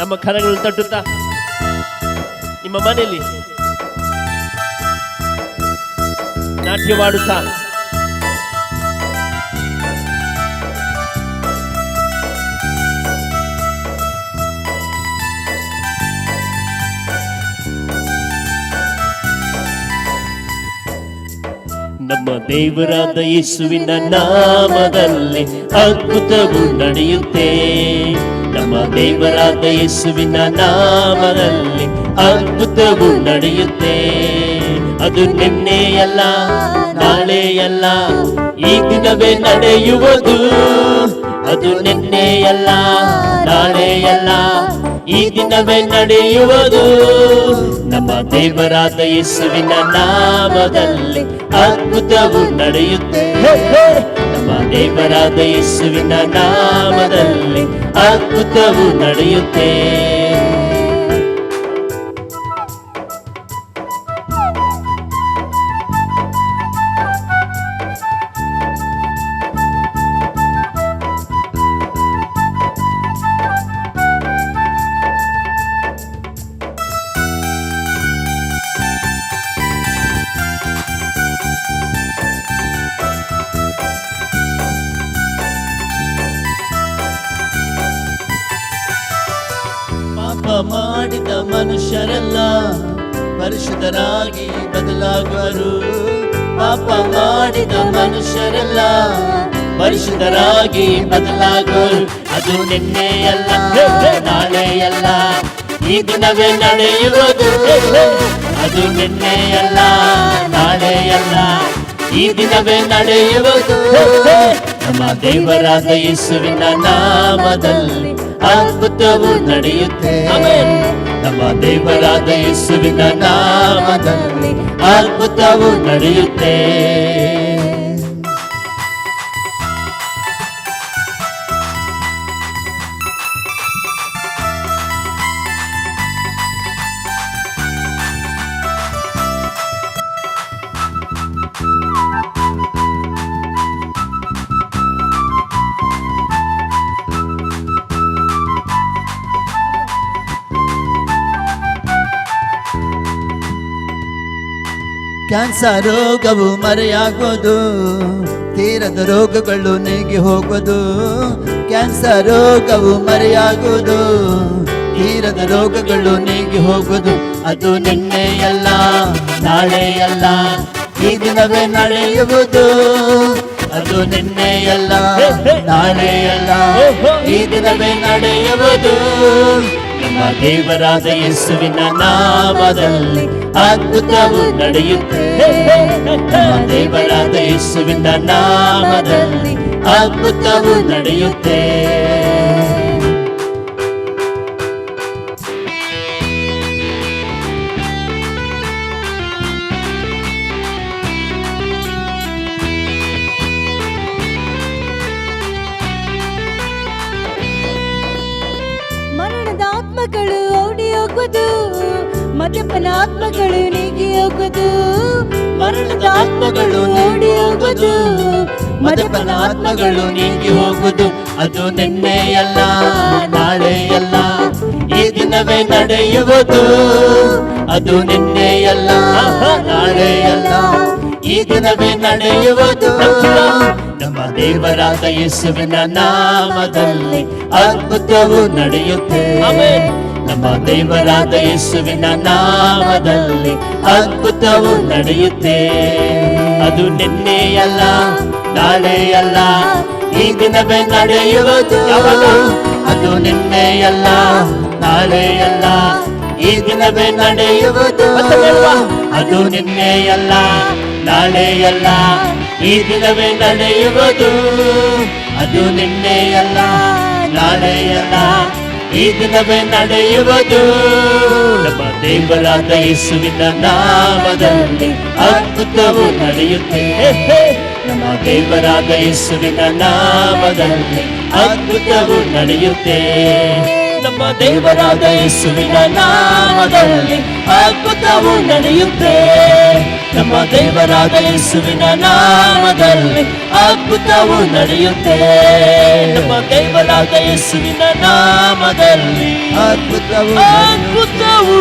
ನಮ್ಮ ಕರಗಳು ತಟ್ಟುತ್ತಾ? ನಿಮ್ಮ ಮನೆಯಲ್ಲಿ ನಾಟ್ಯವಾಡುತ್ತಾ? ನಮ್ಮ ದೇವರಾದ ಯೇಸುವಿನ ನಾಮದಲ್ಲಿ ಅದ್ಭುತವು ನಡೆಯುತ್ತೆ. ನಮ್ಮ ದೇವರಾದ ಯೇಸುವಿನ ನಾಮದಲ್ಲಿ ಅದ್ಭುತವು ನಡೆಯುತ್ತೆ. ಅದು ನಿನ್ನೆಯಲ್ಲ ನಾಳೆಯಲ್ಲ ಈ ದಿನವೇ ನಡೆಯುವುದು. ಅದು ನಿನ್ನೆಯಲ್ಲ ಈ ದಿನವೇ ನಡೆಯುವುದು. ನಮ್ಮ ದೇವರಾದ ಯೇಸುವಿನ ನಾಮದಲ್ಲಿ ಅದ್ಭುತವು ನಡೆಯುತ್ತೆ. ನಮ್ಮ ದೇವರಾದ ಯೇಸುವಿನ ನಾಮದಲ್ಲಿ ಅದ್ಭುತವು ನಡೆಯುತ್ತೆ. ಮನುಷ್ಯರೆಲ್ಲ ಪರಿಶುದ್ಧರಾಗಿ ಬದಲಾಗುವರು. ಪಾಪ ಮಾಡಿದ ಮನುಷ್ಯರೆಲ್ಲ ಪರಿಶುದ್ಧರಾಗಿ ಬದಲಾಗುವರು. ಅದು ನಿನ್ನೆಯಲ್ಲ ನಾಳೆಯಲ್ಲ ಈ ದಿನವೇ ನಡೆಯುವುದು. ಅದು ನಿನ್ನೆಯಲ್ಲ ನಾಳೆಯಲ್ಲ ಈ ದಿನವೇ ನಡೆಯುವುದು. ನಮ್ಮ ದೇವರಾದ ಯೇಸುವಿನ ನಾಮದಲ್ಲಿ ಅದ್ಭುತವು ನಡೆಯುತ್ತೆ. ನಮ್ಮ ದೇವರಾದ ಯೇಸುವಿನ ನಾಮದಲ್ಲಿ ಅದ್ಭುತವು ನಡೆಯುತ್ತೆ. ಕ್ಯಾನ್ಸರ್ ರೋಗವು ಮರೆಯಾಗೋದು, ತೀರದ ರೋಗಗಳು ನೀಗಿ ಹೋಗೋದು, ಕ್ಯಾನ್ಸರ್ ರೋಗವು ಮರೆಯಾಗೋದು, ತೀರದ ರೋಗಗಳು ನೀಗಿ ಹೋಗೋದು. ಅದು ನಿನ್ನೆಯಲ್ಲ, ನಾಳೆಯಲ್ಲ, ಈ ದಿನವೇ ನಡೆಯುವುದು. ಅದು ನಿನ್ನೆಯಲ್ಲ, ನಾಳೆಯಲ್ಲ, ಈ ದಿನವೇ ನಡೆಯುವುದು. ನಮ್ಮ ದೇವರಾದ ಯೇಸುವಿನ ನಾಮದಲ್ಲಿ ಅದ್ಭುತವು ನಡೆಯುತ್ತೆ ನಮ್ಮ ದೇವರಾದ ಯೇಸುವಿನ ನಾಮದಲ್ಲಿ ಅದ್ಭುತವು ನಡೆಯುತ್ತೆ ಮದ್ಯಪನ ಆತ್ಮಗಳು ನೀಗಿ ಮರಣದ ಆತ್ಮಗಳು ಓಡಿ ಹೋಗುವುದು ಮದ್ಯಪನ ಆತ್ಮಗಳು ನೀಗಿ ಹೋಗುದು ಅದು ನಿನ್ನೆಯಲ್ಲ, ನಾಳೆಯಲ್ಲ, ಈ ದಿನವೇ ನಡೆಯುವುದು, ಅದು ನಿನ್ನೆಯಲ್ಲ, ನಾಳೆಯಲ್ಲ, ಈ ದಿನವೇ ನಡೆಯುವುದು. ನಮ್ಮ ದೇವರಾದ ಯೇಸುವಿನ ನಾಮದಲ್ಲಿ ಅದ್ಭುತವು ನಡೆಯುತ್ತೆ. ನಮ್ಮ ದೇವರಾದ ಯೇಸುವಿನ ನಾಮದಲ್ಲಿ ಅದ್ಭುತವು ನಡೆಯುತ್ತೆ. ಅದು ನಿನ್ನೆಯಲ್ಲ, ನಾಳೆಯಲ್ಲ, ಈ ದಿನವೇ ನಡೆಯುವುದು. ಅದು ನಿನ್ನೆಯಲ್ಲ, ನಾಳೆಯಲ್ಲ, ಈ ದಿನವೇ ನಡೆಯುವುದು. ಅದು ನಿನ್ನೆಯಲ್ಲ, ನಾಳೆಯಲ್ಲ, ಈ ದಿನವೇ ನಡೆಯುವುದು. ಅದು ನಿನ್ನೆಯಲ್ಲ, ನಾಳೆಯಲ್ಲ ಈ ದಿನವೇ ನಡೆಯುವುದು ನಮ್ಮ ದೇವರಾದ ಯೇಸುವಿನ ನಾಮದಲ್ಲಿ ಅದ್ಭುತವು ನಡೆಯುತ್ತೆ ನಮ್ಮ ದೇವರಾದ ಯೇಸುವಿನ ನಾಮದಲ್ಲಿ ಅದ್ಭುತವು ನಡೆಯುತ್ತೆ ನಮ್ಮ ದೇವರಾದ ಯೇಸುವಿನ ನಾಮದಲ್ಲಿ ಅದ್ಭುತವು ನಡೆಯುತ್ತೆ. ನಮ್ಮ ದೇವರಾದ ಯೇಸುವಿನ ನಾಮದಲ್ಲಿ ಅದ್ಭುತವು ನಡೆಯುತ್ತೆ. ನಮ್ಮ ದೇವರಾದ ಯೇಸುವಿನ ನಾಮದಲ್ಲಿ ಅದ್ಭುತವು ಅದ್ಭುತವು